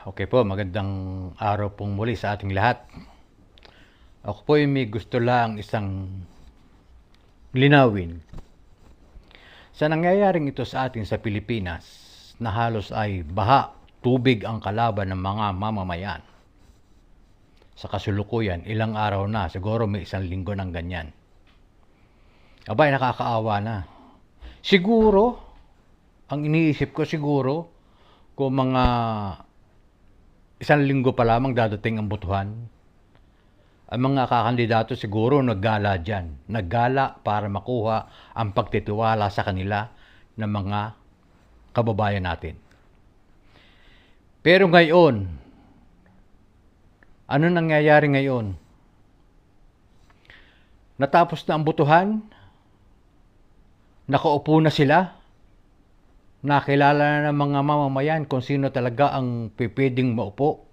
Okay po, magandang araw pong muli sa ating lahat. Ako po ay may gusto lang isang linawin. Sa nangyayaring ito sa atin sa Pilipinas, na halos ay baha, tubig ang kalaban ng mga mamamayan. Sa kasulukuyan, ilang araw na, siguro may isang linggo ng ganyan. Abay, nakakaawa na. Siguro, ang iniisip ko siguro, kung mga isang linggo pa lamang dadating ang butuhan, ang mga kakandidato siguro naggala dyan. Naggala para makuha ang pagtitiwala sa kanila ng mga kababayan natin. Pero ngayon, ano nangyayari ngayon? Natapos na ang butuhan, nakaupo na sila, nakilala na ng mga mamamayan kung sino talaga ang pipeding maupo.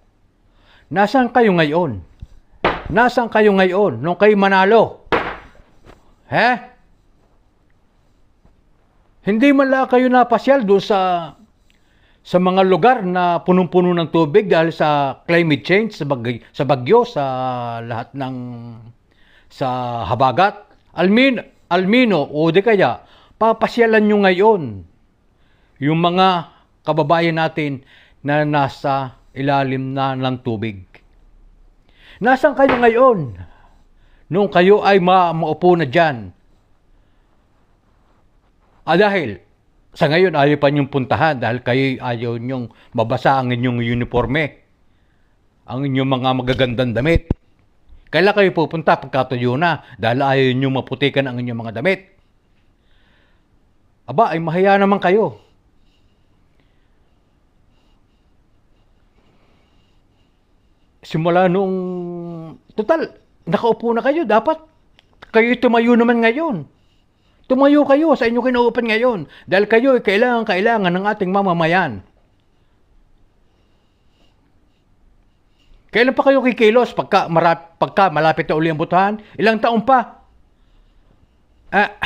Nasaan kayo ngayon? Nasaan kayo ngayon nung kayo manalo? He? Hindi man lang kayo napasyal doon sa sa mga lugar na punong-puno ng tubig dahil sa climate change, sa, bag, sa bagyo, sa lahat ng sa habagat. Almin, Almino o di kaya, papasyalan nyo ngayon yung mga kababayan natin na nasa ilalim na ng tubig. Nasaan kayo ngayon? Nung kayo ay ma maupo na dyan. Ah, dahil sa ngayon ayaw pa niyong puntahan dahil kayo ayaw niyong mabasa ang inyong uniforme. Ang inyong mga magagandang damit. Kailan kayo pupunta pagkatuyo na dahil ayaw niyong maputikan ang inyong mga damit. Aba, ay mahiya naman kayo. Simula nung total nakaupo na kayo. Dapat kayo tumayo naman ngayon. Tumayo kayo sa inyong kinaupan ngayon. Dahil kayo ay kailangan kailangan ng ating mamamayan. Kailan pa kayo kikilos? Pagka, marap, pagka malapit na uli ang butuhan ilang taon pa? Ah,